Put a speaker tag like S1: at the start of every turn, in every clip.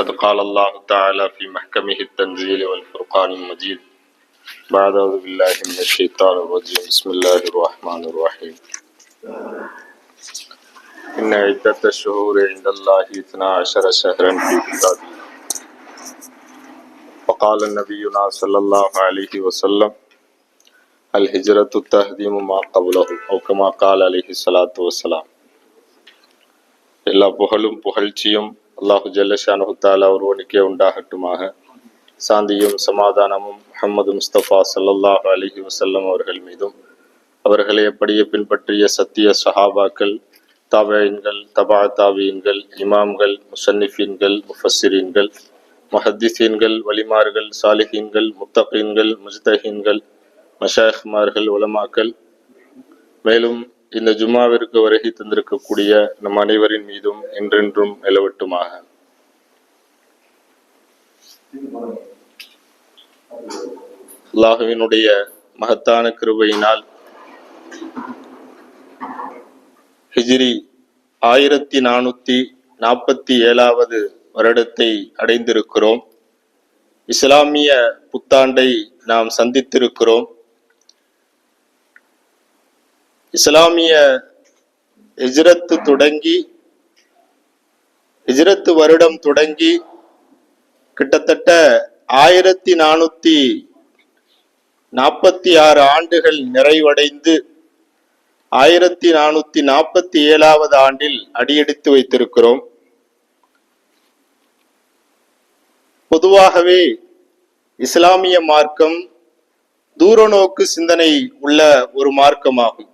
S1: فقد قال الله تعالى في محكمه التنزيل والفرقان المجيد بعد أعوذ بالله من الشيطان الرجيم بسم الله الرحمن الرحيم إن عدة الشهور عند الله اثنا عشر شهرا في كتابه وقال نبينا صلى الله عليه وسلم الهجرة تهدم ما قبله أو كما قال عليه الصلاة والسلام எல்லா புகழும் புகழ்ச்சியும் அல்லாஹு ஜல்லஷானு அவர் ஒருவனுக்கே உண்டாகட்டுமாக. சாந்தியும் சமாதானமும் முஹம்மது முஸ்தபா சல்லல்லாஹ் அலிஹி வசல்லம் அவர்கள் மீதும். அவர்களை அப்படியே பின்பற்றிய சத்திய சஹாபாக்கள் தாபீன்கள் தபா தாவியன்கள் இமாம்கள் முசன்னிஃபீன்கள் முஃபஸ்ஸிரீன்கள் மஹத்திசீன்கள் வலிமார்கள் சாலிஹீன்கள் முத்தகீன்கள் முஜ்தஹீன்கள் மஷாஹ்மார்கள் உலமாக்கள். மேலும் இந்த ஜும்மாவிற்கு வருகை தந்திருக்கக்கூடிய நம் அனைவரின் மீதும் என்றென்றும் நிலவட்டுமாக. அல்லாஹுவினுடைய மகத்தான கிருபையினால் ஹிஜிரி ஆயிரத்தி நானூத்தி நாற்பத்தி ஏழாவது வருடத்தை அடைந்திருக்கிறோம். இஸ்லாமிய புத்தாண்டை நாம் சந்தித்திருக்கிறோம். இஸ்லாமிய ஹிஜ்ரத்து தொடங்கி ஹிஜ்ரத்து வருடம் தொடங்கி கிட்டத்தட்ட ஆயிரத்தி நானூத்தி நாற்பத்தி ஆறு ஆண்டுகள் நிறைவடைந்து ஆயிரத்தி நானூத்தி நாற்பத்தி ஏழாவது ஆண்டில் அடியெடுத்து வைத்திருக்கிறோம். பொதுவாகவே இஸ்லாமிய மார்க்கம் தூரநோக்கு சிந்தனை உள்ள ஒரு மார்க்கமாகும்.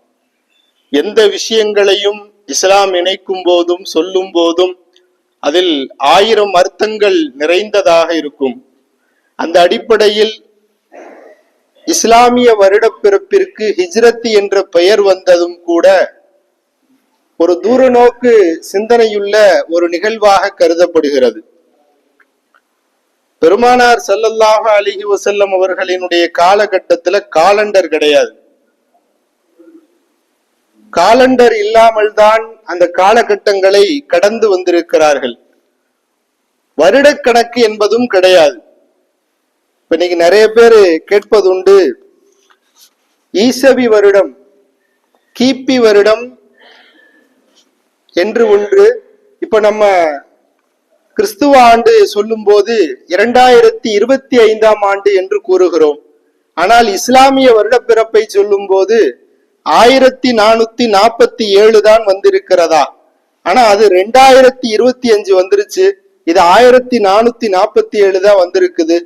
S1: எந்த விஷயங்களையும் இஸ்லாம் இணைக்கும் போதும் சொல்லும் போதும் அதில் ஆயிரம் அர்த்தங்கள் நிறைந்ததாக இருக்கும். அந்த அடிப்படையில் இஸ்லாமிய வருடப்பிறப்பிற்கு ஹிஜ்ரத் என்ற பெயர் வந்ததும் கூட ஒரு தூர நோக்கு சிந்தனையுள்ள ஒரு நிகழ்வாக கருதப்படுகிறது. பெருமானார் ஸல்லல்லாஹு அலிஹி வசல்லம் அவர்களினுடைய காலகட்டத்துல காலண்டர் கிடையாது. காலண்டர் இல்லாமல் தான் அந்த காலகட்டங்களை கடந்து வந்திருக்கிறார்கள். வருடக்கணக்கு என்பதும் கிடையாது. இப்ப இன்னைக்கு நிறைய பேர் கேட்பதுண்டு ஈசவி வருடம் கிபி வருடம் என்று ஒன்று. இப்ப நம்ம கிறிஸ்துவ ஆண்டு சொல்லும் போது இரண்டாயிரத்தி இருபத்தி ஐந்தாம் ஆண்டு என்று கூறுகிறோம். ஆனால் இஸ்லாமிய வருடப்பிறப்பை சொல்லும்போது ஆயிரத்தி நானூத்தி நாற்பத்தி ஏழு தான் வந்திருக்கிறதா? ஆனா அது ரெண்டாயிரத்தி இருபத்தி அஞ்சு வந்துருச்சு. இது ஆயிரத்தி நானூத்தி நாற்பத்தி ஏழு தான் வந்திருக்குது.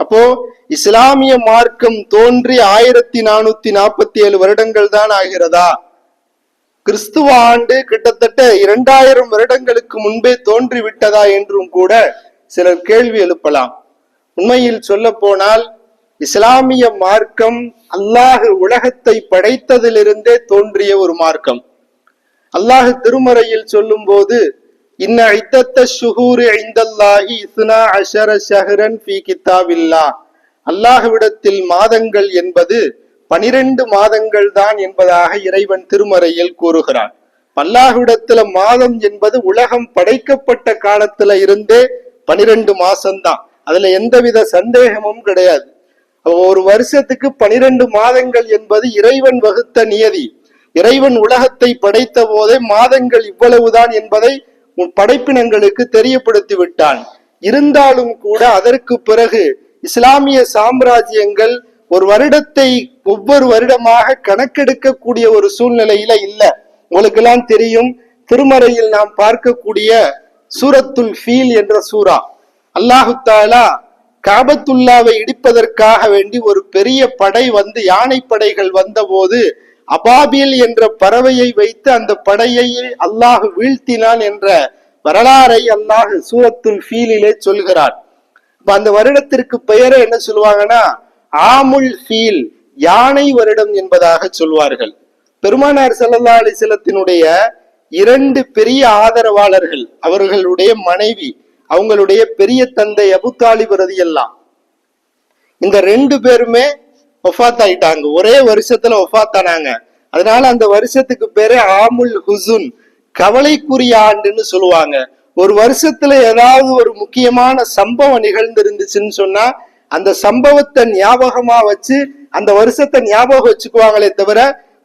S1: அப்போ இஸ்லாமிய மார்க்கம் தோன்றி ஆயிரத்தி நானூத்தி நாற்பத்தி ஏழு வருடங்கள் தான் ஆகிறதா? கிறிஸ்துவ ஆண்டு கிட்டத்தட்ட இரண்டாயிரம் வருடங்களுக்கு முன்பே தோன்றி விட்டதா என்றும் கூட சிலர் கேள்வி எழுப்பலாம். உண்மையில் சொல்ல போனால் இஸ்லாமிய மார்க்கம் அல்லாஹு உலகத்தை படைத்ததிலிருந்தே தோன்றிய ஒரு மார்க்கம். அல்லாஹு திருமறையில் சொல்லும் போது இன்ன ஐத்தத்த ஷுஹூரி ஐந்தல்லாஹி இஸ்னா அஷர ஷஹரன் ஃபி கிதாபில்லா. மாதங்கள் என்பது பனிரெண்டு மாதங்கள் தான் என்பதாக இறைவன் திருமறையில் கூறுகிறான். அல்லாஹ்விடத்துல மாதம் என்பது உலகம் படைக்கப்பட்ட காலத்துல இருந்தே பனிரெண்டு மாசம்தான். அதுல எந்தவித சந்தேகமும் கிடையாது. ஒரு வருஷத்துக்கு பனிரெண்டு மாதங்கள் என்பது இறைவன் வகுத்த நியதி. இறைவன் உலகத்தை படைத்த போதே மாதங்கள் இவ்வளவுதான் என்பதை உன் படைப்பினங்களுக்கு தெரியப்படுத்தி விட்டான் இருந்தாலும் கூட அதற்கு பிறகு இஸ்லாமிய சாம்ராஜ்யங்கள் ஒரு வருடத்தை ஒவ்வொரு வருடமாக கணக்கெடுக்கக்கூடிய ஒரு சூழ்நிலையில இல்ல. உங்களுக்கு எல்லாம் தெரியும் திருமறையில் நாம் பார்க்கக்கூடிய சூரத்துல் ஃபீல் என்ற சூரா அல்லாஹு தாலா காபத்துல்லாவை இடிப்பதற்காக வேண்டி ஒரு பெரிய படை வந்து யானை படைகள் வந்தபோது அபாபில் என்ற பறவையை வைத்து அந்த படையை அல்லாஹ் வீழ்த்தினான் என்ற வரலாறை அல்லாஹ் சூரத்துல் ஃபீலிலே சொல்கிறார். இப்ப அந்த வருடத்திற்கு பெயரை என்ன சொல்லுவாங்கன்னா ஆமுல் ஃபீல் யானை வருடம் என்பதாக சொல்வார்கள். பெருமானார் சல்லல்லா அலிசலத்தினுடைய இரண்டு பெரிய ஆதரவாளர்கள் அவர்களுடைய மனைவி அவங்களுடைய பெரிய தந்தை அபுகாலிபிரதி எல்லாம். இந்த ரெண்டு பேருமே ஒஃபாத் ஆயிட்டாங்க ஒரே வருஷத்துல ஒஃபாத் ஆனாங்க அதனால அந்த வருஷத்துக்கு பேரு ஆமுல் ஹுசுன் கவலைக்குரிய ஆண்டுன்னு சொல்லுவாங்க. ஒரு வருஷத்துல ஏதாவது ஒரு முக்கியமான சம்பவம் நிகழ்ந்து இருந்துச்சுன்னு சொன்னா அந்த சம்பவத்தை ஞாபகமா வச்சு அந்த வருஷத்தை ஞாபகம் வச்சுக்குவாங்களே தவிர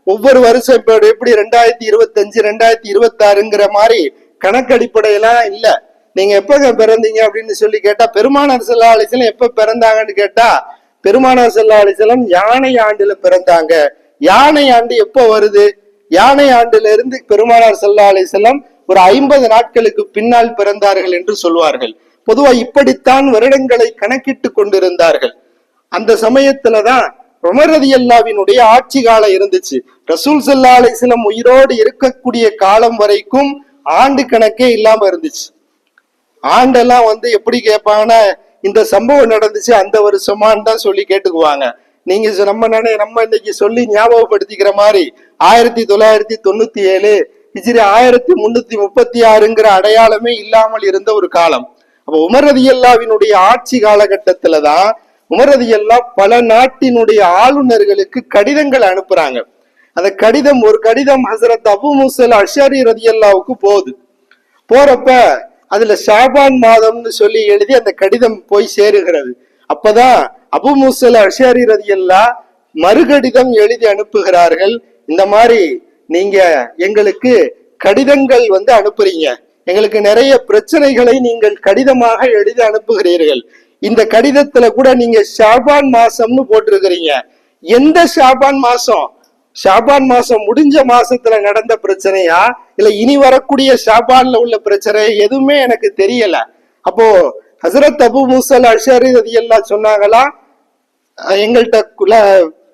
S1: ஒவ்வொரு வருஷம் இப்போ எப்படி ரெண்டாயிரத்தி இருபத்தஞ்சு ரெண்டாயிரத்தி இருபத்தாறுங்கிற மாதிரி கணக்கடிப்படையெல்லாம் இல்லை. நீங்க எப்பங்க பிறந்தீங்க அப்படின்னு சொல்லி கேட்டா பெருமானார் செல்லா அலிசலம் எப்ப பிறந்தாங்கன்னு கேட்டா பெருமானார் செல்லா அலிசலம் யானை ஆண்டுல பிறந்தாங்க. யானை ஆண்டு எப்போ வருது? யானை ஆண்டுல இருந்து பெருமானார் செல்லா அலிசலம் ஒரு ஐம்பது நாட்களுக்கு பின்னால் பிறந்தார்கள் என்று சொல்வார்கள். பொதுவா இப்படித்தான் வருடங்களை கணக்கிட்டு கொண்டிருந்தார்கள். அந்த சமயத்துலதான் உமரதி அல்லாவினுடைய ஆட்சி காலம் இருந்துச்சு. ரசூல் சல்லா அலிஸ்லம் உயிரோடு இருக்கக்கூடிய காலம் வரைக்கும் ஆண்டு கணக்கே இல்லாம இருந்துச்சு. ஆண்டெல்லாம் வந்து எப்படி கேட்பாங்கன்னா இந்த சம்பவம் நடந்துச்சு அந்த வருஷமான்னு தான் சொல்லி கேட்டுக்குவாங்க. நீங்க நம்ம நினை நம்ம இன்னைக்கு சொல்லி ஞாபகப்படுத்திக்கிற மாதிரி ஆயிரத்தி தொள்ளாயிரத்தி தொண்ணூத்தி ஏழு ஹிஜ்ரி ஆயிரத்தி முன்னூத்தி முப்பத்தி ஆறுங்கிற அடையாளமே இல்லாமல் இருந்த ஒரு காலம். அப்ப உமரதியல்லாவினுடைய ஆட்சி காலகட்டத்துலதான் தான் உமரதியல்லா பல நாட்டினுடைய ஆளுநர்களுக்கு கடிதங்கள் அனுப்புறாங்க. அந்த கடிதம் ஒரு கடிதம் ஹசரத் அபு முசல் அஷாரி ரதியல்லாவுக்கு போகுது. போறப்ப அதுல ஷாபான் மாதம்னு சொல்லி எழுதி அந்த கடிதம் போய் சேருகிறது. அப்பதான் அபு முசல் அஷாரி ரதியல்லா மறுகடிதம் எழுதி அனுப்புகிறார்கள். இந்த மாதிரி நீங்க எங்களுக்கு கடிதங்கள் வந்து அனுப்புறீங்க. எங்களுக்கு நிறைய பிரச்சனைகளை நீங்கள் கடிதமாக எழுதி அனுப்புகிறீர்கள். இந்த கடிதத்துல கூட நீங்க ஷாபான் மாசம்னு போட்டிருக்கிறீங்க. எந்த ஷாபான் மாசம்? ஷாபான் மாசம் முடிஞ்ச மாசத்துல நடந்த பிரச்சனையா? இல்ல இனி வரக்கூடிய ஷாபான்ல உள்ள பிரச்சனை எதுவுமே எனக்கு தெரியல. அப்போ ஹசரத் அபு மூசல் அஷரி எல்லாம் சொன்னாங்களா? எங்கள்கிட்ட எங்கள்ட்ட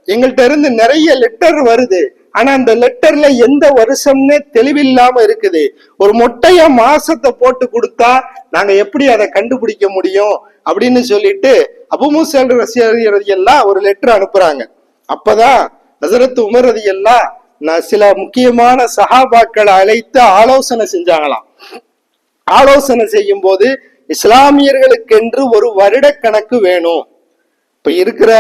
S1: எங்கள்கிட்ட இருந்து நிறைய லெட்டர் வருது. ஆனா அந்த லெட்டர்ல எந்த வருஷம்னே தெளிவில்லாம இருக்குது. ஒரு மொட்டைய மாசத்தை போட்டு கொடுத்தா நாங்க எப்படி அதை கண்டுபிடிக்க முடியும்? அப்படின்னு சொல்லிட்டு அபுமுசல் ரசிகர் எல்லாம் ஒரு லெட்டர் அனுப்புறாங்க. அப்பதான் ஹசரத் உமர் எல்லாம் நான் சில முக்கியமான சஹாபாக்களை அழைத்து ஆலோசனை செஞ்சாங்களாம். ஆலோசனை செய்யும் போது இஸ்லாமியர்களுக்கென்று ஒரு வருட கணக்கு வேணும். இப்ப இருக்கிற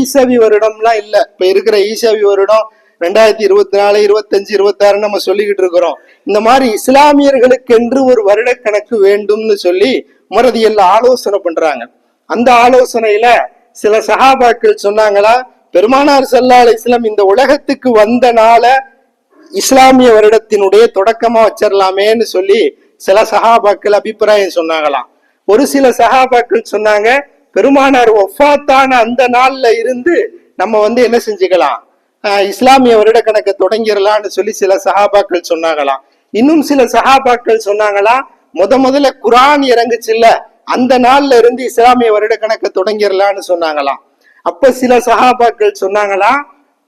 S1: ஈசவி வருடம்லாம் இல்ல. இப்ப இருக்கிற ஈசவி வருடம் ரெண்டாயிரத்தி இருபத்தி நாலு இருபத்தஞ்சு இருபத்தாறு நம்ம சொல்லிக்கிட்டு இருக்கிறோம். இந்த மாதிரி இஸ்லாமியர்களுக்கென்று ஒரு வருட கணக்கு வேண்டும்னு சொல்லி உமரதியல்ல ஆலோசனை பண்றாங்க. அந்த ஆலோசனையில சில சகாபாக்கள் சொன்னாங்களா பெருமானார் சல்லா அலிஸ்லாம் இந்த உலகத்துக்கு வந்த நாள இஸ்லாமிய வருடத்தினுடைய தொடக்கமா வச்சிடலாமேன்னு சொல்லி சில சகாபாக்கள் அபிப்பிராயம் சொன்னாங்களாம். ஒரு சில சகாபாக்கள் சொன்னாங்க பெருமானார் ஒஃபாத்தான அந்த நாள்ல இருந்து நம்ம வந்து என்ன செஞ்சுக்கலாம்? ஆஹ் இஸ்லாமிய வருட கணக்கை தொடங்கிடலாம்னு சொல்லி சில சகாபாக்கள் சொன்னாங்களாம். இன்னும் சில சகாபாக்கள் சொன்னாங்களாம் முத முதல்ல குரான் இறங்குச்சுல்ல அந்த நாள்ல இருந்து இஸ்லாமிய வருட கணக்கை தொடங்கிடலாம்னு சொன்னாங்களாம். அப்ப சில சகாபாக்கள் சொன்னாங்களா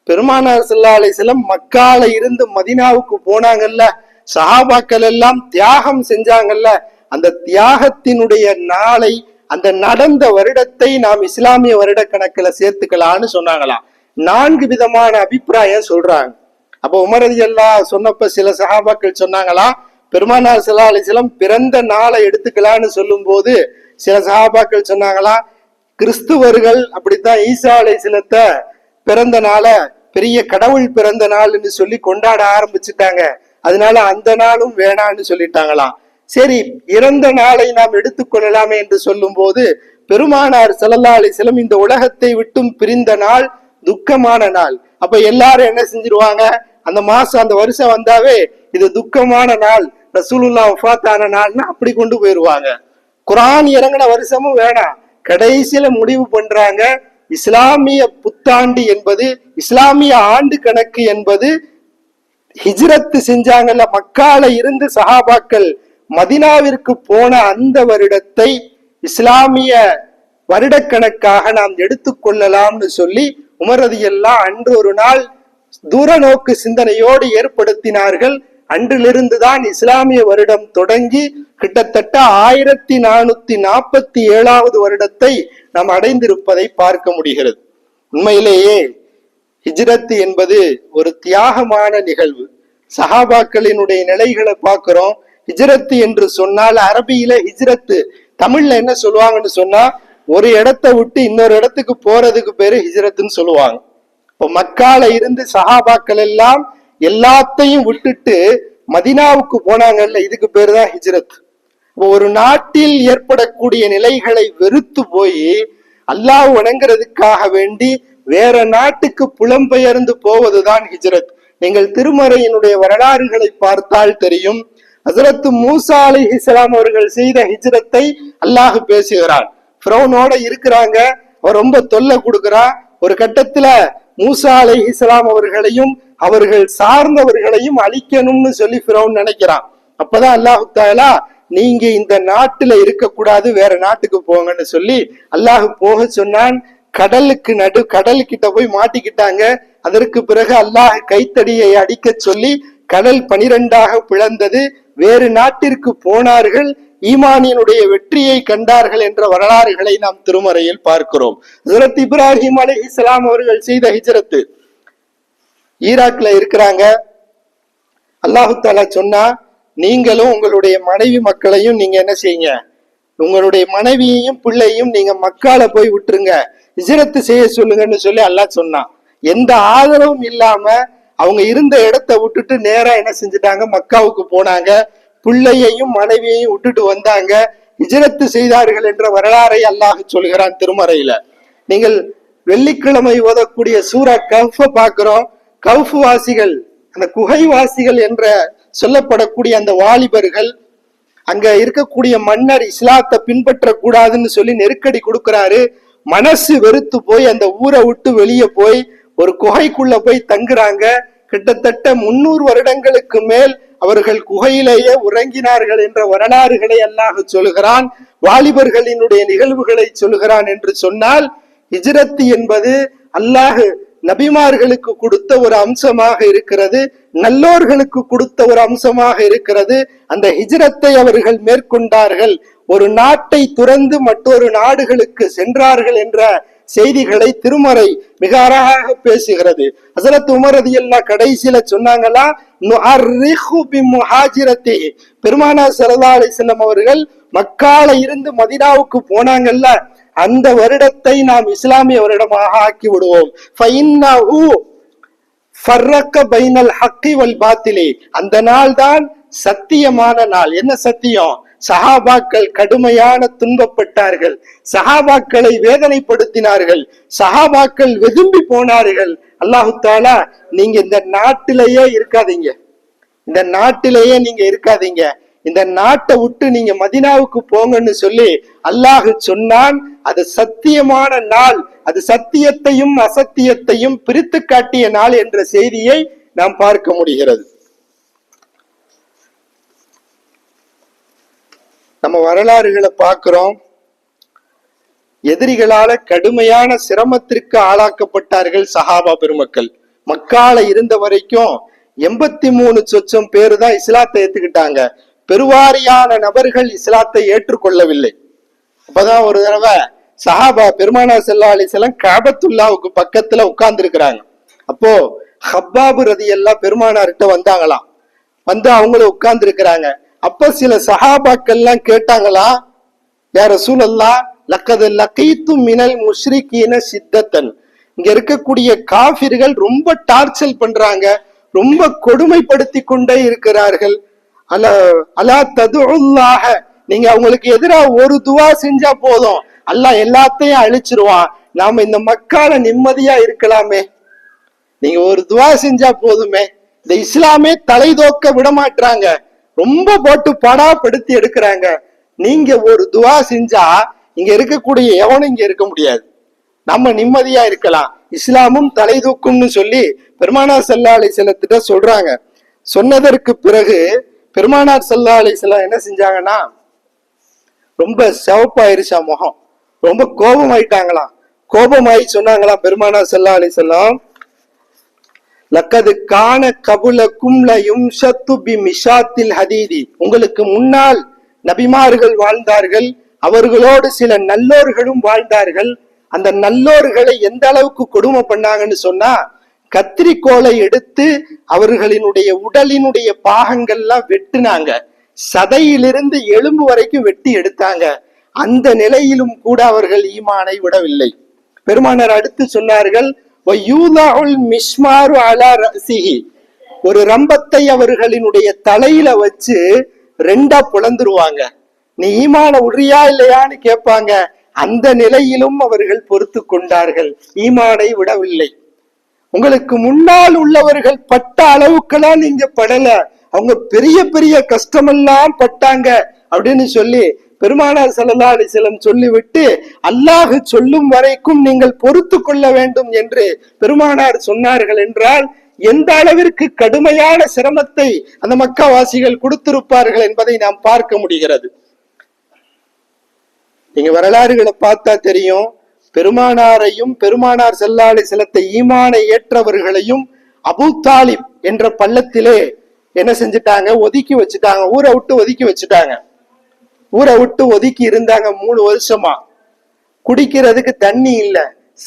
S1: பெருமானார் ஸல்லல்லாஹு அலைஹி மக்கால இருந்து மதீனாவுக்கு போனாங்கல்ல சஹாபாக்கள் எல்லாம் தியாகம் செஞ்சாங்கல்ல அந்த தியாகத்தினுடைய நாளை அந்த நடந்த வருடத்தை நாம் இஸ்லாமிய வருட கணக்குல சேர்த்துக்கலாம்னு சொன்னாங்களாம் நான்கு விதமான அபிப்பிராயம் சொல்றாங்க. அப்ப உமரதி அல்லா சொன்னப்ப சில சகாபாக்கள் சொன்னாங்களாம் பெருமானார் ஸல்லல்லாஹு அலைஹி பிறந்த நாளை எடுத்துக்கலாம்னு சொல்லும்போது சில சகாபாக்கள் சொன்னாங்களாம் கிறிஸ்துவர்கள் அப்படித்தான் ஈசா அலைஹிஸ்ஸலத்தை பிறந்த நாள பெரிய கடவுள் பிறந்த நாள்னு சொல்லி கொண்டாட ஆரம்பிச்சுட்டாங்க. அதனால அந்த நாளும் வேணான்னு சொல்லிட்டாங்களாம். சரி இறந்த நாளை நாம் எடுத்துக்கொள்ளலாமே என்று சொல்லும் போது பெருமானார் ஸல்லல்லாஹு அலைஹி இந்த உலகத்தை விட்டும் பிரிந்த நாள் துக்கமான நாள். அப்ப எல்லாரும் என்ன செஞ்சிருவாங்க? அந்த மாசம் அந்த வருஷம் வந்தாவே இது துக்கமான நாள் ரசூலுல்லா வஃபாத்தான நாள்னு அப்படி கொண்டு போயிருவாங்க. குரான் இறங்கின வருஷமும் வேணாம். கடைசியில முடிவு பண்றாங்க. இஸ்லாமிய புத்தாண்டு என்பது இஸ்லாமிய ஆண்டு கணக்கு என்பது ஹிஜ்ரத்து செஞ்சாங்கல்ல மக்கால இருந்து சஹாபாக்கள் மதினாவிற்கு போன அந்த வருடத்தை இஸ்லாமிய வருடக்கணக்காக நாம் எடுத்துக்கொள்ளலாம்னு சொல்லி உமரது எல்லாம் அன்று ஒரு நாள் தூர நோக்கு சிந்தனையோடு ஏற்படுத்தினார்கள். அன்றிலிருந்து தான் இஸ்லாமிய வருடம் தொடங்கி கிட்டத்தட்ட ஆயிரத்தி நானூத்தி நாற்பத்தி ஏழாவது வருடத்தை நாம் அடைந்திருப்பதை பார்க்க முடிகிறது. உண்மையிலேயே ஹிஜ்ரத் என்பது ஒரு தியாகமான நிகழ்வு. சஹாபாக்களினுடைய நிலைகளை பார்க்கிறோம். ஹிஜ்ரத்து என்று சொன்னால் அரபியில ஹிஜ்ரத்து தமிழ்ல என்ன சொல்லுவாங்கன்னு சொன்னா ஒரு இடத்தை விட்டு இன்னொரு இடத்துக்கு போறதுக்கு பேரு ஹிஜ்ரத்துன்னு சொல்லுவாங்க. இப்போ மக்கால இருந்து சஹாபாக்கள் எல்லாம் எல்லாத்தையும் விட்டுட்டு மதினாவுக்கு போனாங்கல்ல இதுக்கு பேரு தான் ஹிஜ்ரத் ஒரு நாட்டில் ஏற்படக்கூடிய நிலைகளை வெறுத்து போய் அல்லாஹ் வணங்குறதுக்காக வேண்டி வேற நாட்டுக்கு புலம்பெயர்ந்து போவதுதான் ஹிஜ்ரத். நீங்கள் திருமறையினுடைய வரலாறுகளை பார்த்தால் தெரியும் ஹசரத்து மூசா அலி இஸ்லாம் அவர்கள் செய்த ஹிஜ்ரத்தை அல்லாஹ் பேசுகிறான். ஃபிரௌனோட இருக்கிறாங்க அவர் ரொம்ப தொல்லை கொடுக்கிறான். ஒரு கட்டத்துல மூசா அலி இஸ்லாம் அவர்களையும் அவர்கள் சார்ந்தவர்களையும் அழிக்கணும்னு சொல்லி ஃபிரௌன் நினைக்கிறான். அப்பதான் அல்லாஹு தாலா நீங்க இந்த நாட்டுல இருக்கக்கூடாது வேற நாட்டுக்கு போங்கன்னு சொல்லி அல்லாஹ் போக சொன்னான். கடலுக்கு நடு கடல் கிட்ட போய் மாட்டிக்கிட்டாங்க. அதற்கு பிறகு அல்லாஹ் கைத்தடியை அடிக்க சொல்லி கடல் பனிரெண்டாக பிளந்தது. வேறு நாட்டிற்கு போனார்கள். ஈமானியனுடைய வெற்றியை கண்டார்கள் என்ற வரலாறுகளை நாம் திருமறையில் பார்க்கிறோம். இப்ராஹிம் அலி இஸ்லாம் அவர்கள் செய்த ஹிஜரத்து ஈராக்ல இருக்கிறாங்க. அல்லாஹு தாலா சொன்னா நீங்களும் உங்களுடைய மனைவி மக்களையும் நீங்க என்ன செய்யுங்க? உங்களுடைய மனைவியையும் பிள்ளையும் நீங்க மக்கால போய் விட்டுருங்க. ஹிஜரத்து செய்ய சொல்லுங்கன்னு சொல்லி அல்லாஹ் சொன்னான். எந்த ஆதரவும் இல்லாம அவங்க இருந்த இடத்த விட்டுட்டு நேரா என்ன செஞ்சுட்டாங்க? மக்காவுக்கு போனாங்க. பிள்ளையையும் மனைவியையும் விட்டுட்டு வந்தாங்க. இஜரத்து செய்தார்கள் என்ற வரலாறை அல்லாஹ் சொல்கிறான் திருமறையில. நீங்கள் வெள்ளிக்கிழமை ஓதக்கூடிய சூரா கஃப பாக்குறோம் கவுஃப் வாசிகள் அந்த குகைவாசிகள் என்ற சொல்லப்படக்கூடிய அந்த வாலிபர்கள் அங்க இருக்கக்கூடிய மன்னர் இஸ்லாத்தை பின்பற்ற கூடாதுன்னு சொல்லி நெருக்கடி கொடுக்கிறாரு. மனசு வெறுத்து போய் அந்த ஊரை விட்டு வெளியே போய் ஒரு குகைக்குள்ள போய் தங்குறாங்க. கிட்டத்தட்ட முன்னூறு வருடங்களுக்கு மேல் அவர்கள் குகையிலேயே உறங்கினார்கள் என்ற வரலாறுகளை அல்லாஹ் சொல்கிறான். வாலிபர்களினுடைய நிகழ்வுகளை சொல்கிறான் என்று சொன்னால் ஹிஜ்ரத்து என்பது அல்லாஹு நபிமார்களுக்கு கொடுத்த ஒரு அம்சமாக இருக்கிறது நல்லோர்களுக்கு கொடுத்த ஒரு அம்சமாக இருக்கிறது. அந்த ஹிஜ்ரத்தை அவர்கள் மேற்கொண்டார்கள். ஒரு நாட்டை துறந்து மற்றொரு நாடுகளுக்கு சென்றார்கள் என்ற செய்திகளை திருமறை மிக அழகாக பேசுகிறது. ஹசரத் உமரது எல்லாம் கடைசியில சொன்னாங்களா பெருமானா ஸல்லல்லாஹு அலைஹி அவர்கள் மக்கால இருந்து மதினாவுக்கு போனாங்கல்ல அந்த வருடத்தை நாம் இஸ்லாமிய வருடமாக ஆக்கி விடுவோம். பைனல் அந்த நாள் தான் சத்தியமான நாள். என்ன சத்தியம்? சஹாபாக்கள் கடுமையான துன்பப்பட்டார்கள். சஹாபாக்களை வேதனைப்படுத்தினார்கள். சஹாபாக்கள் வெதும்பி போனார்கள். அல்லாஹு தாலா நீங்க இந்த நாட்டிலேயே இருக்காதீங்க. இந்த நாட்டிலேயே நீங்க இருக்காதீங்க. இந்த நாட்டை விட்டு நீங்க மதினாவுக்கு போங்கன்னு சொல்லி அல்லாஹு சொன்னான். அது சத்தியமான நாள். அது சத்தியத்தையும் அசத்தியத்தையும் பிரித்து காட்டிய நாள் என்ற செய்தியை நாம் பார்க்க முடிகிறது. நம்ம வரலாறுகளை பார்க்கிறோம். எதிரிகளால கடுமையான சிரமத்திற்கு ஆளாக்கப்பட்டார்கள் சஹாபா பெருமக்கள். மக்கால இருந்த வரைக்கும் எண்பத்தி மூணு சொச்சம் பேரு தான் இஸ்லாத்தை ஏத்துக்கிட்டாங்க. பெருவாரியான நபர்கள் இஸ்லாத்தை ஏற்றுக்கொள்ளவில்லை. அப்பதான் ஒரு தடவை சஹாபா பெருமானா செல்லா அலிசல்லாம் காபத்துல்லாவுக்கு பக்கத்துல உட்கார்ந்து இருக்கிறாங்க அப்போ ஹப்பாபு ரதி எல்லாம் பெருமானார்கிட்ட வந்தாங்களாம். வந்து அவங்கள உட்கார்ந்து இருக்கிறாங்க அப்ப சில சஹாபாக்கள்லாம் கேட்டாங்களா யார சூழல்லா லக்கது லக்கீத்து மினல் முஷ்ரிகீன சித்தத்தன். இங்க இருக்கக்கூடிய காபிர்கள் ரொம்ப டார்ச்சல் பண்றாங்க ரொம்ப கொடுமைப்படுத்தி கொண்டே இருக்கிறார்கள். அல அலா ததுல்லாக நீங்க அவங்களுக்கு எதிராக ஒரு துவா செஞ்சா போதும். அல்லாஹ் எல்லாத்தையும் அழிச்சிருவான். நாம இந்த மக்கால நிம்மதியா இருக்கலாமே. நீங்க ஒரு துவா செஞ்சா போதுமே. இந்த இஸ்லாமே தலை தோக்க விட மாட்டாங்க ரொம்ப போட்டு படாப்படுத்தி எடுக்கிறாங்க. நீங்க ஒரு துவா செஞ்சா இங்க இருக்கக்கூடிய எவனும் இங்க இருக்க முடியாது. நம்ம நிம்மதியா இருக்கலாம். இஸ்லாமும் தலை தூக்கும்னு சொல்லி பெருமானார் சல்லா அலி செல்லத்திட்ட சொல்றாங்க. சொன்னதற்கு பிறகு பெருமானார் சல்லா அலி செல்லம் என்ன செஞ்சாங்கன்னா ரொம்ப சிவப்பாயிருச்சா முகம். ரொம்ப கோபமாயிட்டாங்களாம். கோபமாயி சொன்னாங்களாம் பெருமானா செல்லா அலி செல்லாம் லக்கது காண கபுல கும்ல யும்ஷத்து பி மிஷாத்தில் ஹதீதி. உங்களுக்கு முன்னால் நபிமார்கள் வாழ்ந்தார்கள் அவர்களோடு சில நல்லோர்களும் வாழ்ந்தார்கள். அந்த நல்லோர்களை எந்த அளவுக்கு கொடுமை பண்ணாங்கன்னு சொன்னா கத்திரிக்கோலை எடுத்து அவர்களினுடைய உடலினுடைய பாகங்கள்லாம் வெட்டுனாங்க. சதையிலிருந்து எலும்பு வரைக்கும் வெட்டி எடுத்தாங்க. அந்த நிலையிலும் கூட அவர்கள் ஈமானை விடவில்லை. பெருமானர் அடுத்து சொன்னார்கள் மிஸ்மாரு அலா ரஸிஹி." ஒரு ரம்பத்தை அவர்களினுடைய தலையில வச்சு ரெண்டா புலந்துருவாங்க. நீ ஈமான உரியா இல்லையான்னு கேட்பாங்க. அந்த நிலையிலும் அவர்கள் பொறுத்து கொண்டார்கள். ஈமானை விடவில்லை. உங்களுக்கு முன்னால் உள்ளவர்கள் பட்ட அளவுக்கெல்லாம் நீங்க படல. அவங்க பெரிய பெரிய கஷ்டமெல்லாம் பட்டாங்க அப்படின்னு சொல்லி பெருமானார் ஸல்லல்லாஹு அலிசலம் சொல்லிவிட்டு அல்லாஹு சொல்லும் வரைக்கும் நீங்கள் பொறுத்து கொள்ள வேண்டும் என்று பெருமானார் சொன்னார்கள் என்றால் எந்த அளவிற்கு கடுமையான சிரமத்தை அந்த மக்காவாசிகள் கொடுத்திருப்பார்கள் என்பதை நாம் பார்க்க முடிகிறது. நீங்க வரலாறுகளை பார்த்தா தெரியும் பெருமானாரையும் பெருமானார் செல்லாலை சிலத்தை ஈமானை ஏற்றவர்களையும் அபூ தாலிப் என்ற பள்ளத்திலே என்ன செஞ்சுட்டாங்க? ஒதுக்கி வச்சுட்டாங்க. ஊரை விட்டு ஒதுக்கி வச்சுட்டாங்க. ஊரை விட்டு ஒதுக்கி இருந்தாங்க மூணு வருஷமா. குடிக்கிறதுக்கு தண்ணி இல்ல.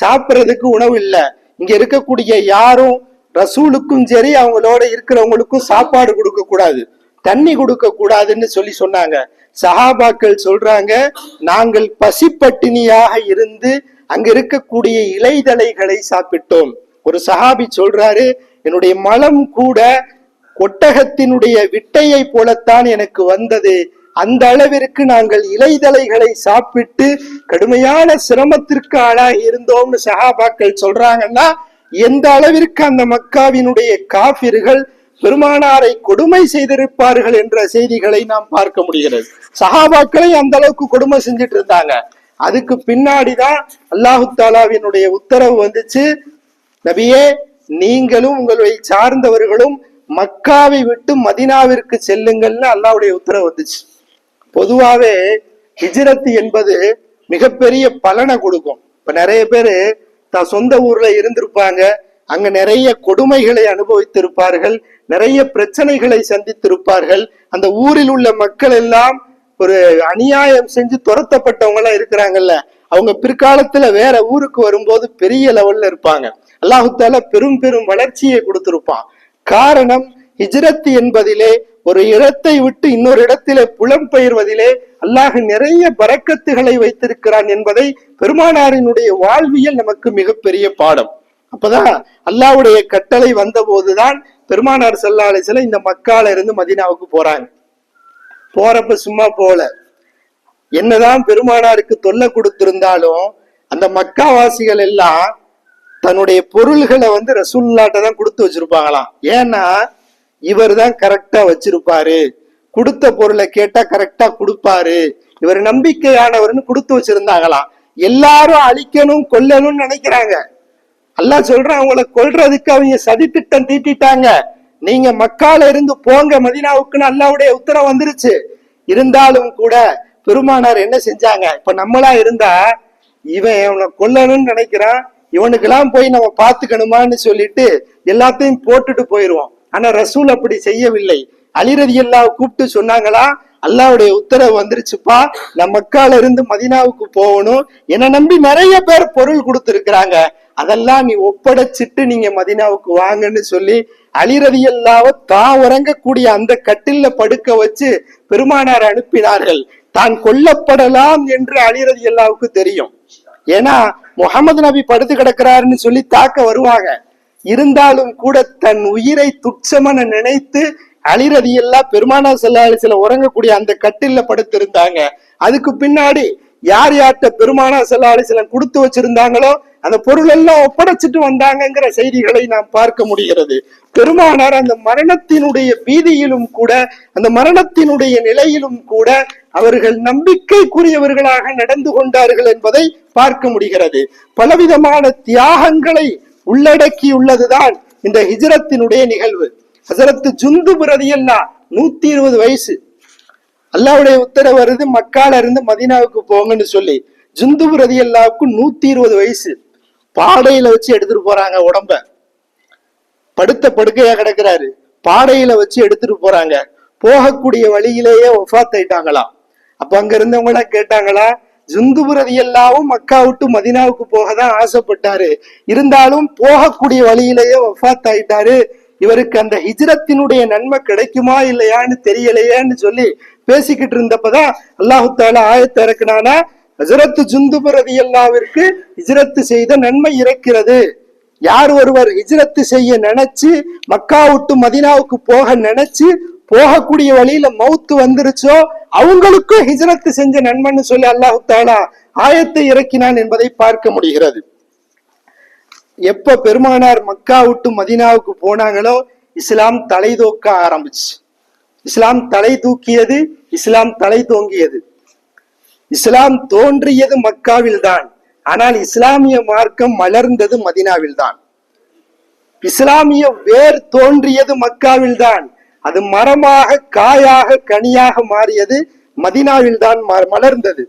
S1: சாப்பிடுறதுக்கு உணவு இல்ல. இங்க இருக்கக்கூடிய யாரும் ரசூலுக்கும் சரி அவங்களோட இருக்கிறவங்களுக்கும் சாப்பாடு கொடுக்க கூடாது. தண்ணி கொடுக்க கூடாதுன்னு சொல்லி சொன்னாங்க. சஹாபாக்கள் சொல்றாங்க நாங்கள் பசிப்பட்டினியாக இருந்து அங்க இருக்கக்கூடிய இலைதலைகளை சாப்பிட்டோம். ஒரு சஹாபி சொல்றாரு என்னுடைய மலம் கூட ஒட்டகத்தினுடைய விட்டையை போலத்தான் எனக்கு வந்தது. அந்த அளவிற்கு நாங்கள் இலைதலைகளை சாப்பிட்டு கடுமையான சிரமத்திற்கு ஆளாகி இருந்தோம்னு சஹாபாக்கள் சொல்றாங்கன்னா எந்த அளவிற்கு அந்த மக்காவினுடைய காபிர்கள் பெருமானாரை கொடுமை செய்திருப்பார்கள் என்ற செய்திகளை நாம் பார்க்க முடிகிறது. சஹாபாக்களை அந்த அளவுக்கு கொடுமை செஞ்சுட்டு இருந்தாங்க. அதுக்கு பின்னாடிதான் அல்லாஹு தாலாவினுடைய உத்தரவு வந்துச்சு. நபியே நீங்களும் உங்களை சார்ந்தவர்களும் மக்காவை விட்டு மதினாவிற்கு செல்லுங்கள்னு அல்லாவுடைய உத்தரவு வந்துச்சு. பொதுவாவே ஹிஜ்ரத் என்பது மிகப்பெரிய பலனை கொடுக்கும். இப்ப நிறைய பேரு தான் சொந்த ஊர்ல இருந்திருப்பாங்க. அங்க நிறைய கொடுமைகளை அனுபவித்திருப்பார்கள். நிறைய பிரச்சனைகளை சந்தித்திருப்பார்கள். அந்த ஊரில் உள்ள மக்கள் எல்லாம் ஒரு அநியாயம் செஞ்சு துரத்தப்பட்டவங்க எல்லாம் இருக்கிறாங்கல்ல. அவங்க பிற்காலத்துல வேற ஊருக்கு வரும்போது பெரிய லெவல்ல இருப்பாங்க. அல்லாஹுத்தால பெரும் பெரும் வளர்ச்சியை கொடுத்திருப்பான். காரணம் ஹிஜ்ரத் என்பதிலே ஒரு இடத்தை விட்டு இன்னொரு இடத்திலே புலம்பெயர்வதிலே அல்லாஹ் நிறைய பறக்கத்துகளை வைத்திருக்கிறான் என்பதை பெருமானாரினுடைய வாழ்வியல் நமக்கு மிகப்பெரிய பாடம். அப்பதான் அல்லாவுடைய கட்டளை வந்த போதுதான் பெருமானார் ஸல்லல்லாஹு அலைஹி இந்த மக்கால இருந்து மதீனாவுக்கு போறாங்க. போறப்ப சும்மா போல. என்னதான் பெருமானாருக்கு தொல்லை கொடுத்திருந்தாலும் அந்த மக்காவாசிகள் எல்லாம் தன்னுடைய பொருள்களை வந்து ரசூல்லாட்ட தான் கொடுத்து வச்சிருப்பாங்களாம். ஏன்னா இவர் தான் கரெக்டா வச்சிருப்பாரு. கொடுத்த பொருளை கேட்டா கரெக்டா கொடுப்பாரு. இவர் நம்பிக்கையானவர்னு கொடுத்து வச்சிருந்தாங்களாம். எல்லாரும் அழிக்கணும் கொல்லணும்னு நினைக்கிறாங்க. அல்லாஹ் சொல்றான் அவங்கள கொல்றதுக்கு அவங்க சதி திட்டம் தீட்டிட்டாங்க. நீங்க மக்கால இருந்து போங்க மதினாவுக்குன்னு அல்லாவுடைய உத்தரவு வந்துருச்சு. இருந்தாலும் கூட பெருமானார் என்ன செஞ்சாங்க? இப்ப நம்மளா இருந்தா இவன் இவனை கொல்லணும்னு நினைக்கிறான் இவனுக்கெல்லாம் போய் நம்ம பார்த்துக்கணுமான்னு சொல்லிட்டு எல்லாத்தையும் போட்டுட்டு போயிருவோம் ஆனா ரசூல் அப்படி செய்யவில்லை. அலிரதி அல்லா கூப்பிட்டு சொன்னாங்களா? அல்லாவுடைய உத்தரவு வந்துருச்சுப்பா. நம்ம மக்கால இருந்து மதினாவுக்கு போகணும். என்னை நம்பி நிறைய பேர் பொருள் கொடுத்துருக்குறாங்க. அதெல்லாம் நீ ஒப்படைச்சிட்டு நீங்க மதினாவுக்கு வாங்கன்னு சொல்லி அலிரதியல்லாவ தான் உறங்கக்கூடிய அந்த கட்டில்ல படுக்க வச்சு பெருமானார் அனுப்பினார்கள். தான் கொல்லப்படலாம் என்று அலிரதியல்லாவுக்கு தெரியும். ஏன்னா முகமது நபி படுத்து கிடக்கிறாருன்னு சொல்லி தாக்க வருவாங்க. இருந்தாலும் கூட தன் உயிரை துச்சமென நினைத்து அழிரதி எல்லாம் பெருமானா செல்லாலி சில உறங்கக்கூடிய அந்த கட்டில்ல படுத்திருந்தாங்க. அதுக்கு பின்னாடி யார் யார்கிட்ட பெருமானா செல்லாலி சில கொடுத்து வச்சிருந்தாங்களோ அந்த பொருள் எல்லாம் ஒப்படைச்சிட்டு வந்தாங்கங்கிற செய்திகளை நாம் பார்க்க முடிகிறது. பெருமானார் அந்த மரணத்தினுடைய பீதியிலும் கூட அந்த மரணத்தினுடைய நிலையிலும் கூட அவர்கள் நம்பிக்கைக்குரியவர்களாக நடந்து கொண்டார்கள் என்பதை பார்க்க முடிகிறது. பலவிதமான தியாகங்களை உள்ளடக்கியுள்ளதுதான் இந்த ஹிஜரத்தினுடைய நிகழ்வு. ஹசரத்து ஜுந்து பிரதியல்லா நூத்தி இருபது வயசு. அல்லாவுடைய உத்தரவு வருது மக்கால இருந்து மதீனாவுக்கு போங்கன்னு சொல்லி. ஜுந்து பிரதியல்லாவுக்கு நூத்தி இருபது வயசு. பாடையில வச்சு எடுத்துட்டு போறாங்க உடம்ப. படுத்த படுக்கையா கிடக்குறாரு. பாடையில வச்சு எடுத்துட்டு போறாங்க. போகக்கூடிய வழியிலேயே ஒஃபாத்தாயிட்டாங்களாம் அப்ப அங்க இருந்தவங்களா கேட்டாங்களா ஜுந்துபுரதி எல்லாவும் மக்கா விட்டு மதினாவுக்கு போக தான் ஆசைப்பட்டாரு. இருந்தாலும் போகக்கூடிய வழியிலேயே ஒஃபாத் ஆயிட்டாரு இவருக்கு அந்த ஹிஜ்ரத்தினுடைய நன்மை கிடைக்குமா இல்லையான்னு தெரியலையேன்னு சொல்லி பேசிக்கிட்டு இருந்தப்பதான் அல்லாஹு தாலா ஆயத்தை இறக்குனானா ஹசரத்து ஜுந்துபுரதி எல்லாவிற்கு ஹிஜ்ரத்து செய்த நன்மை இறக்கிறது. யார் ஒருவர் ஹிஜ்ரத்து செய்ய நினைச்சு மக்கா விட்டு மதினாவுக்கு போக நினைச்சு போகக்கூடிய வழியில மவுத்து வந்துருச்சோ அவங்களுக்கும் ஹிஜ்ரத்து செஞ்ச நண்பன் சொல்லி அல்லாஹு தாலா ஆயத்தை இறக்கினான் என்பதை பார்க்க முடிகிறது. எப்ப பெருமானார் மக்கா விட்டு மதீனாவுக்கு போனாங்களோ இஸ்லாம் தலை தூக்க ஆரம்பிச்சு. இஸ்லாம் தலை தூக்கியது இஸ்லாம் தலை தோங்கியது. இஸ்லாம் தோன்றியது மக்காவில் தான் ஆனால் இஸ்லாமிய மார்க்கம் மலர்ந்தது மதினாவில் தான் இஸ்லாமிய வேர் தோன்றியது மக்காவில் தான் அது மரமாக காயாக கனியாக மாறியது மதினாவில் தான் மலர்ந்தது.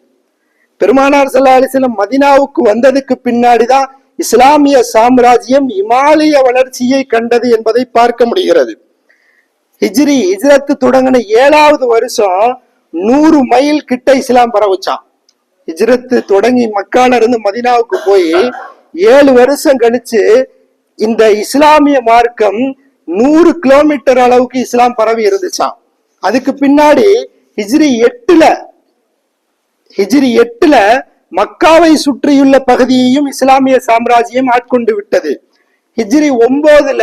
S1: பெருமானார் சல்லா அலிஸ்லம் மதினாவுக்கு வந்ததுக்கு பின்னாடிதான் இஸ்லாமிய சாம்ராஜ்யம் இமாலய வளர்ச்சியை கண்டது என்பதை பார்க்க முடிகிறது. ஹிஜ்ரி ஹிஜ்ரத்து தொடங்கின ஏழாவது வருஷம் நூறு மைல் கிட்ட இஸ்லாம் பரவுச்சான். ஹிஜ்ரத்து தொடங்கி மக்கால இருந்து மதினாவுக்கு போய் ஏழு வருஷம் கழிச்சு இந்த இஸ்லாமிய மார்க்கம் நூறு கிலோமீட்டர் அளவுக்கு இஸ்லாம் பரவி இருந்துச்சான் அதுக்கு பின்னாடி ஹிஜ்ரி எட்டுல ஹிஜ்ரி எட்டுல மக்காவை சுற்றியுள்ள பகுதியையும் இஸ்லாமிய சாம்ராஜ்யம் ஆட்கொண்டு விட்டது. ஹிஜ்ரி ஒன்பதுல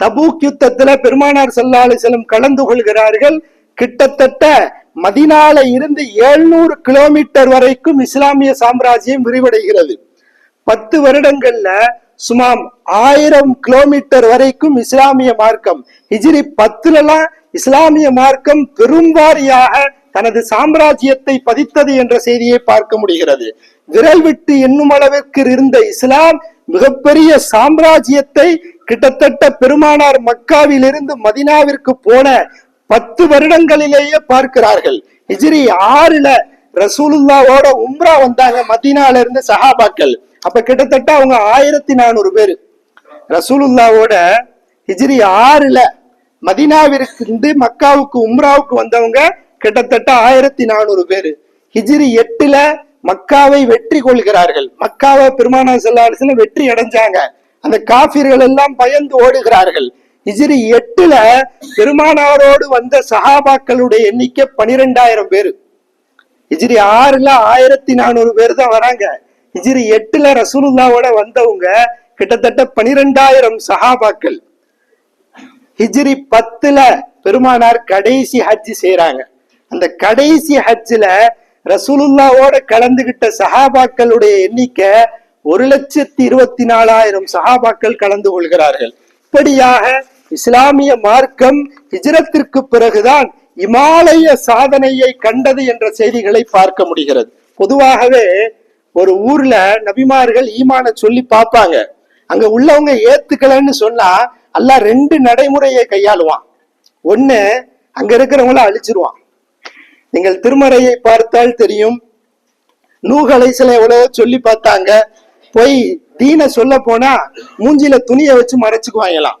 S1: தபூக் யுத்தத்துல பெருமானார் ஸல்லல்லாஹு அலைஹி கலந்து கொள்கிறார்கள். கிட்டத்தட்ட மதினால இருந்து எழுநூறு கிலோமீட்டர் வரைக்கும் இஸ்லாமிய சாம்ராஜ்யம் விரிவடைகிறது. பத்து வருடங்கள்ல சுமார் ஆயிரம் கிலோமீட்டர் வரைக்கும் இஸ்லாமிய மார்க்கம் ஹிஜிரி பத்துலலாம் இஸ்லாமிய மார்க்கம் பெரும்வாரியாக தனது சாம்ராஜ்யத்தை பதித்தது என்ற செய்தியை பார்க்க முடிகிறது. விரல் விட்டு என்னும் அளவிற்கு இருந்த இஸ்லாம் மிகப்பெரிய சாம்ராஜ்யத்தை கிட்டத்தட்ட பெருமானார் மக்காவிலிருந்து மதினாவிற்கு போன பத்து வருடங்களிலேயே பார்க்கிறார்கள். ஹிஜ்ரி ஆறுல ரசூலுல்லாவோட உம்ரா வந்தாங்க மதீனால இருந்து சஹாபாக்கள். அப்ப கிட்டத்தட்ட அவங்க ஆயிரத்தி நானூறு பேரு. ரசூலுல்லாவோட ஹிஜ்ரி ஆறுல மதினாவிற்கு இருந்து மக்காவுக்கு உம்ராவுக்கு வந்தவங்க கிட்டத்தட்ட ஆயிரத்தி நானூறு பேரு. ஹிஜ்ரி எட்டுல மக்காவை வெற்றி கொள்கிறார்கள். மக்காவை பெருமானா செல்லாசில வெற்றி அடைஞ்சாங்க. அந்த காபிர்கள் எல்லாம் பயந்து ஓடுகிறார்கள். ஹிஜிரி எட்டுல பெருமானாரோடு வந்த சஹாபாக்களுடைய எண்ணிக்கை பனிரெண்டாயிரம் பேரு. ஹிஜிரி ஆறுல ஆயிரத்தி நானூறு பேர் தான் வராங்க. ஹிஜிரி எட்டுல ரசூலுல்லாவோட வந்தவங்க கிட்டத்தட்ட பனிரெண்டாயிரம் சஹாபாக்கள். ஹிஜிரி பத்துல பெருமானார் கடைசி ஹஜ் செய்யறாங்க அந்த கடைசி ஹஜ்ஜில் ரசூலுல்லாவோட கலந்துகிட்ட சஹாபாக்களுடைய எண்ணிக்கை ஒரு லட்சத்தி இருபத்தி நாலாயிரம் சஹாபாக்கள் கலந்து கொள்கிறார்கள். இப்படியாக இஸ்லாமிய மார்க்கம் ஹிஜரத்திற்கு பிறகுதான் இமாலய சாதனையை கண்டது என்ற செய்திகளை பார்க்க முடிகிறது. பொதுவாகவே ஒரு ஊர்ல நபிமார்கள் ஈமான சொல்லி பார்ப்பாங்க. அங்க உள்ளவங்க ஏத்துக்கலன்னு சொன்னா அல்ல ரெண்டு நடைமுறையை கையாளுவான். ஒண்ணு அங்க இருக்கிறவங்கள அழிச்சிருவான். நீங்கள் திருமறையை பார்த்தால் தெரியும். நூகலை சில எவ்வளவோ சொல்லி பார்த்தாங்க. போய் தீனை சொல்ல போனா மூஞ்சில துணியை வச்சு மறைச்சுக்குவாங்களாம்.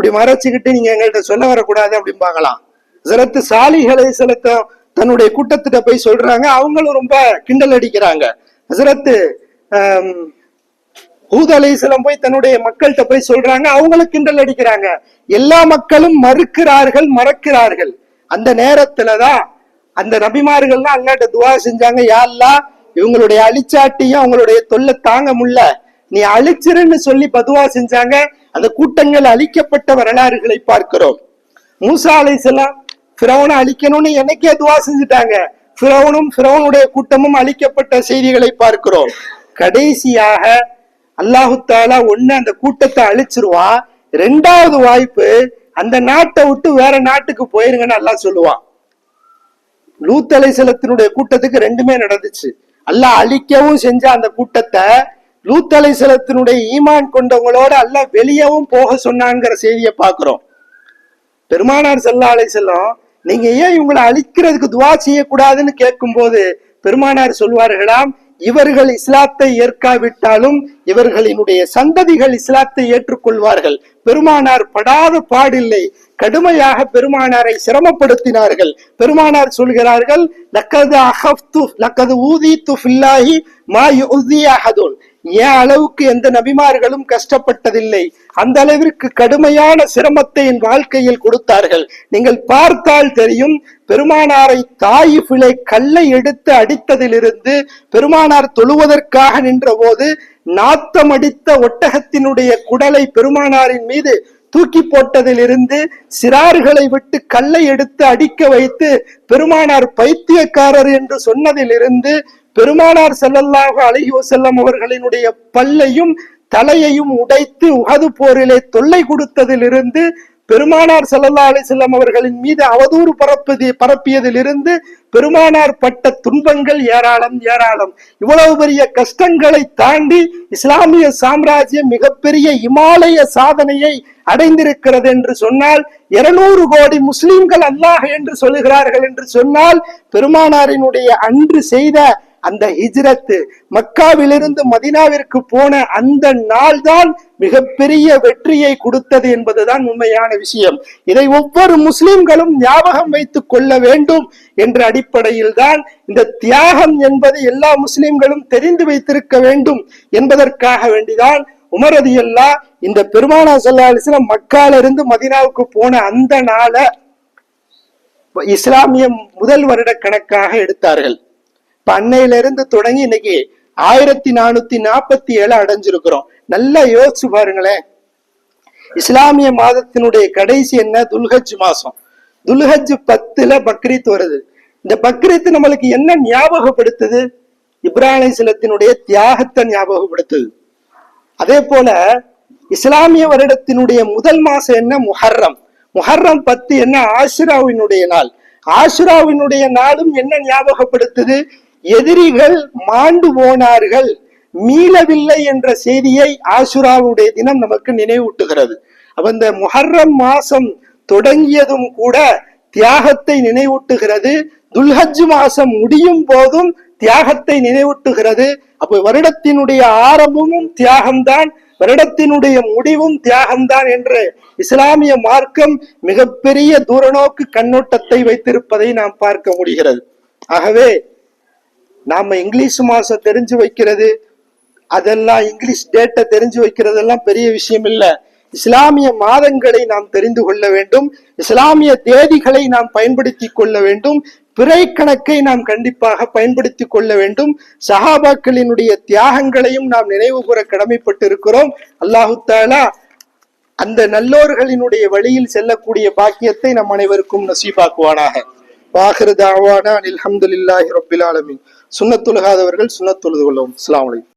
S1: இப்படி மறைச்சுக்கிட்டு நீங்க எங்கள்கிட்ட சொல்ல வரக்கூடாது அப்படிம்பாங்களாம் சிலத்து சாலிகளை சிலத்த தன்னுடைய கூட்டத்திட்ட போய் சொல்றாங்க. அவங்களும் ரொம்ப கிண்டல் அடிக்கிறாங்க. ஹசரத்து ஹூத் அலைசலம் போய் தன்னுடைய மக்கள்கிட்ட போய் சொல்றாங்க. அவங்களும் கிண்டல் அடிக்கிறாங்க. எல்லா மக்களும் மறுக்கிறார்கள் மறக்கிறார்கள். அந்த நேரத்துலதான் அந்த நபிமார்கள்லாம் அல்லாட்ட துவா செஞ்சாங்க. யாருலா இவங்களுடைய அழிச்சாட்டியும் அவங்களுடைய தொல்லை தாங்க முடியல. நீ அழிச்சிருன்னு சொல்லி பதுவா செஞ்சாங்க. அந்த கூட்டங்கள் அழிக்கப்பட்ட வரலாறுகளை பார்க்கிறோம். மூசா அலைசலாம் பிறவனை அழிக்கணும்னு என்னைக்கே துவா செஞ்சுட்டாங்க. பிறவனும் பிறவனுடைய கூட்டமும் அழிக்கப்பட்ட செய்திகளை பார்க்கிறோம். கடைசியாக அல்லாஹு தாலா ஒண்ணு அந்த கூட்டத்தை அழிச்சிருவான் ரெண்டாவது வாய்ப்பு அந்த நாட்டை விட்டு வேற நாட்டுக்கு போயிருங்கன்னு அல்லாஹ் சொல்லுவான் லூத்தலைசலத்தினுடைய கூட்டத்துக்கு ரெண்டுமே நடந்துச்சு. அல்லாஹ் அழிக்கவும் செஞ்ச அந்த கூட்டத்தை லூத்தலை செலத்தினுடைய ஈமான் கொண்டவங்களோட அல்ல வெளியவும் போக சொன்னாங்கிற செய்தியை பார்க்கிறோம். பெருமானார் செல்லாலை செல்லம் நீங்க ஏன் இவங்களை அழிக்கிறதுக்கு துவா செய்யக்கூடாதுன்னு கேட்கும் போது பெருமானார் சொல்வார்களாம் இவர்கள் இஸ்லாத்தை ஏற்காவிட்டாலும் இவர்களினுடைய சந்ததிகள் இஸ்லாத்தை ஏற்றுக்கொள்வார்கள். பெருமானார் படாத பாடில்லை. கடுமையாக பெருமானாரை சிரமப்படுத்தினார்கள். பெருமானார் சொல்கிறார்கள் லக்கது அஹப்து லக்கது ஊதி து மா யுதி அஹதுன். ஏன் அளவுக்கு எந்த நபிமார்களும் கஷ்டப்பட்டதில்லை. அந்த அளவிற்கு கடுமையான சிரமத்தை என் வாழ்க்கையில் கொடுத்தார்கள். நீங்கள் பார்த்தால் தெரியும் பெருமானாரை தாயிஃபிலை கல்லை எடுத்து அடித்ததிலிருந்து பெருமானார் தொழுவதற்காக நின்ற போது நாத்தம் அடித்த ஒட்டகத்தினுடைய குடலை பெருமானாரின் மீது தூக்கி போட்டதிலிருந்து சிறார்களை விட்டு கல்லை எடுத்து அடிக்க வைத்து பெருமானார் பைத்தியக்காரர் என்று சொன்னதிலிருந்து பெருமானார் செல்லல்லாக அழகியோ செல்லம் அவர்களினுடைய பல்லையும் தலையையும் உடைத்து உகது போரிலே தொல்லை கொடுத்ததிலிருந்து பெருமானார் செல்லல்லா அலி செல்லம் அவர்களின் மீது அவதூறு பரப்பது பரப்பியதிலிருந்து பெருமானார் பட்ட துன்பங்கள் ஏராளம் ஏராளம். இவ்வளவு பெரிய கஷ்டங்களை தாண்டி இஸ்லாமிய சாம்ராஜ்யம் மிகப்பெரிய இமாலய சாதனையை அடைந்திருக்கிறது என்று சொன்னால் இருநூறு கோடி முஸ்லிம்கள் அல்லாஹ் என்று சொல்லுகிறார்கள் என்று சொன்னால் பெருமானாரினுடைய அன்று செய்த அந்த ஹிஜ்ரத்து மக்காவிலிருந்து மதினாவிற்கு போன அந்த நாள் தான் மிகப்பெரிய வெற்றியை கொடுத்தது என்பதுதான் உண்மையான விஷயம். இதை ஒவ்வொரு முஸ்லிம்களும் ஞாபகம் வைத்துக் கொள்ள வேண்டும் என்ற அடிப்படையில் தான் இந்த தியாகம் என்பது எல்லா முஸ்லிம்களும் தெரிந்து வைத்திருக்க வேண்டும் என்பதற்காக வேண்டிதான் உமரது எல்லா இந்த பெருமானா சல்லா அலிஸ்லாம் மக்காலிருந்து மதினாவுக்கு போன அந்த நாளை இஸ்லாமிய முதல் வருட கணக்காக எடுத்தார்கள். பண்ணையிலிருந்து தொடங்கி இன்னைக்கு ஆயிரத்தி நானூத்தி நாற்பத்தி ஏழு அடைஞ்சிருக்கிறோம். நல்லா யோசிச்சு பாருங்களேன். இஸ்லாமிய மாதத்தினுடைய கடைசி என்ன? துல்ஹஜ் மாசம் துல்ஹஜ் பத்துல பக்ரீத் வருது. இந்த பக்ரீத் நம்மளுக்கு என்ன ஞாபகப்படுத்துது? இப்ராஹிம் சிலத்தினுடைய தியாகத்தை ஞாபகப்படுத்துது. அதே போல இஸ்லாமிய வருடத்தினுடைய முதல் மாசம் என்ன? முஹர்ரம். முஹர்ரம் பத்து என்ன? ஆஷுராவினுடைய நாள். ஆஷுராவினுடைய நாளும் என்ன ஞாபகப்படுத்துது? எதிரிகள் மாண்டு போனார்கள். மீளவில்லை என்ற செய்தியை ஆசுராவுடைய தினம் நமக்கு நினைவூட்டுகிறது. அப்ப இந்த முஹர்ரம் மாசம் தொடங்கியதும் கூட தியாகத்தை நினைவூட்டுகிறது. துல்ஹஜ் மாசம் முடியும் போதும் தியாகத்தை நினைவூட்டுகிறது. அப்ப வருடத்தினுடைய ஆரம்பமும் தியாகம்தான் வருடத்தினுடைய முடிவும் தியாகம்தான் என்று இஸ்லாமிய மார்க்கம் மிகப்பெரிய தூரநோக்கு கண்ணோட்டத்தை வைத்திருப்பதை நாம் பார்க்க முடிகிறது. ஆகவே நாம இங்கிலீஷ் மாசம் தெரிஞ்சு வைக்கிறது அதெல்லாம் இங்கிலீஷ் டேட்டை தெரிஞ்சு வைக்கிறதெல்லாம் பெரிய விஷயம் இல்ல. இஸ்லாமிய மாதங்களை நாம் தெரிந்து கொள்ள வேண்டும் இஸ்லாமிய தேதிகளை நாம் பயன்படுத்தி கொள்ள வேண்டும் பிறை கணக்கை நாம் கண்டிப்பாக பயன்படுத்தி கொள்ள வேண்டும். சஹாபாக்களினுடைய தியாகங்களையும் நாம் நினைவு கூற கடமைப்பட்டு இருக்கிறோம் அல்லாஹு தாலா அந்த நல்லோர்களினுடைய வழியில் செல்லக்கூடிய பாக்கியத்தை நம் அனைவருக்கும் நசீபாக்குவானாக. வாஹிரு அலமதுல்லாஹி அல்ஹம்துலில்லாஹி சுண்ணத்துலகாதவர்கள் சுன்னத்துலது கொள்ளவும். அஸ்லாம் வலைக்கும்